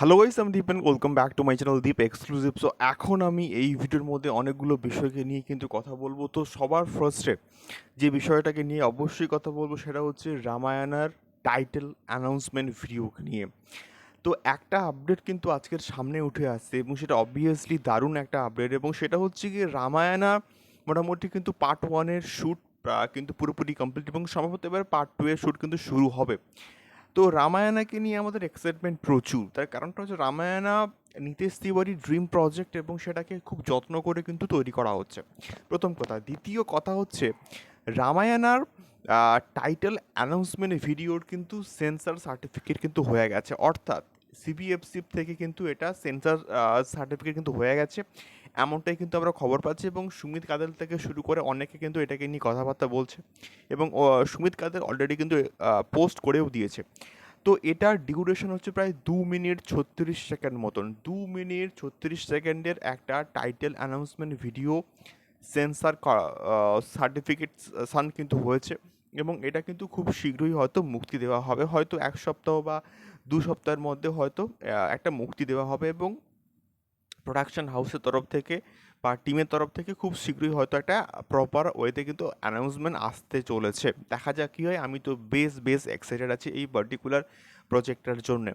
Hello guys আমি Deep and welcome back to my channel Deep exclusive so এখন আমি এই ভিডিওর মধ্যে অনেকগুলো বিষয়কে নিয়ে কিন্তু কথা বলব। তো সবার ফার্স্টে যে বিষয়টাকে নিয়ে অবশ্যই কথা বলব সেটা হচ্ছে রামায়ণার টাইটেল অ্যানাউন্সমেন্ট ভিডিও নিয়ে। তো একটা আপডেট কিন্তু আজকের সামনে উঠে আসছে এবং সেটা অবভিয়াসলি দারুণ একটা আপডেট এবং সেটা হচ্ছে কি রামায়ণা মোটামুটি কিন্তু পার্ট ওয়ানের শ্যুট কিন্তু পুরোপুরি কমপ্লিট এবং সম্ভবত এবার পার্ট টু এর শ্যুট কিন্তু শুরু হবে। তো রামায়ণাকে নিয়ে আমাদের এক্সাইটমেন্ট প্রচুর। তার কারণটা হচ্ছে রামায়ণা নিতেশ তিওয়ারি ড্রিম প্রজেক্ট এবং সেটাকে খুব যত্ন করে কিন্তু তৈরি করা হচ্ছে। প্রথম কথা। দ্বিতীয় কথা হচ্ছে, রামায়ণার টাইটেল অ্যানাউন্সমেন্ট ভিডিওর কিন্তু সেন্সার সার্টিফিকেট কিন্তু হয়ে গেছে। অর্থাৎ সিবিএফসি থেকে কিন্তু এটা সেন্সার সার্টিফিকেট কিন্তু হয়ে গেছে। এমনটাই কিন্তু আমরা খবর পাচ্ছি এবং সুমিত কাদের থেকে শুরু করে অনেকে কিন্তু এটাকে নিয়ে কথাবার্তা বলছে এবং সুমিত কাদের অলরেডি কিন্তু পোস্ট করেও দিয়েছে। তো এটার ডিউরেশন হচ্ছে প্রায় দু মিনিট ছত্রিশ সেকেন্ড মতন। দু মিনিট ছত্রিশ সেকেন্ডের একটা title announcement video censor certificate সান কিন্তু হয়েছে এবং এটা কিন্তু খুব শীঘ্রই হয়তো মুক্তি দেওয়া হবে। হয়তো এক সপ্তাহ বা দু সপ্তাহের মধ্যে হয়তো একটা মুক্তি দেওয়া হবে এবং প্রোডাকশন হাউসের তরফ থেকে বা টিমের তরফ থেকে খুব শীঘ্রই হয়তো একটা প্রপার ওয়েতে কিন্তু অ্যানাউন্সমেন্ট আসতে চলেছে। দেখা যাক কী হয়, আমি তো বেশ বেশ এক্সাইটেড আছি এই পার্টিকুলার প্রজেক্টটার জন্যে।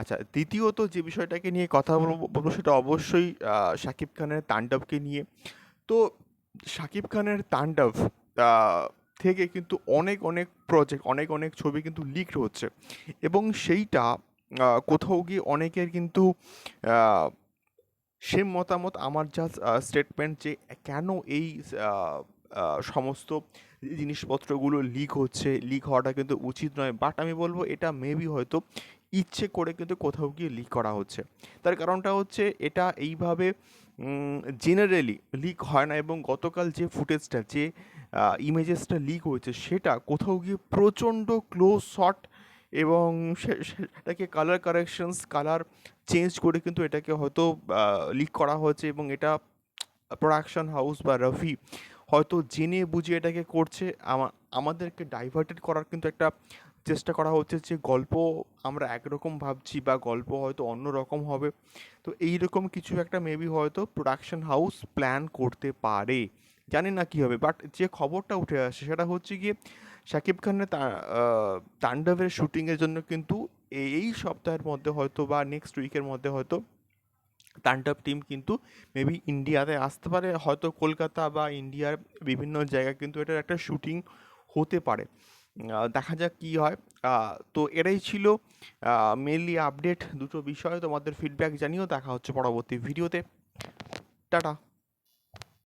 আচ্ছা দ্বিতীয়ত যে বিষয়টাকে নিয়ে কথা বলব সেটা অবশ্যই শাকিব খানের তাণ্ডবকে নিয়ে। তো শাকিব খানের তাণ্ডব থেকে কিন্তু অনেক অনেক প্রজেক্ট অনেক অনেক ছবি কিন্তু লিক হচ্ছে। এবং সেইটা কোথাও গিয়ে অনেকের কিন্তু সে মতামত, আমার যা স্টেটমেন্ট যে কেন এই সমস্ত জিনিসপত্রগুলো লিক হচ্ছে লিক হওয়াটা কিন্তু উচিত নয়। বাট আমি বলব, এটা মেবি হয়তো ইচ্ছে করে কিন্তু কোথাও গিয়ে লিক করা হচ্ছে। তার কারণটা হচ্ছে, এটা এইভাবে জেনারেলি লিক হয় না। এবং গতকাল যে ফুটেজটা যে ইমেজেসটা লিক হয়েছে, সেটা কোথাও গিয়ে প্রচণ্ড ক্লোজ শট এবং সেটাকে কালার কারেকশনস কালার চেঞ্জ করে কিন্তু এটাকে হয়তো লিক করা হয়েছে এবং এটা প্রোডাকশন হাউস বা রফি হয়তো জেনে বুঝে এটাকে করছে। আমাদেরকে ডাইভার্টেড করার কিন্তু একটা চেষ্টা করা হচ্ছে যে গল্প আমরা একরকম ভাবছি বা গল্প হয়তো অন্য রকম হবে। তো এই রকম কিছু একটা মেবি হয়তো প্রোডাকশন হাউস প্ল্যান করতে পারে। জানি না কী হবে বাট যে খবরটা উঠে আসে সেটা হচ্ছে গিয়ে শাকিব খানের তাণ্ডবের শুটিংয়ের জন্য কিন্তু এই সপ্তাহের মধ্যে হয়তো বা নেক্সট উইকের মধ্যে হয়তো তাণ্ডব টিম কিন্তু মেবি ইন্ডিয়াতে আসতে পারে, হয়তো কলকাতা বা ইন্ডিয়ার বিভিন্ন জায়গায় কিন্তু এটার একটা শুটিং হতে পারে। দেখা যাক কী হয়। তো এটাই ছিল মেনলি আপডেট দুটো বিষয়। তোমাদের ফিডব্যাক জানিও, দেখা হচ্ছে পরবর্তী ভিডিওতে টাটা।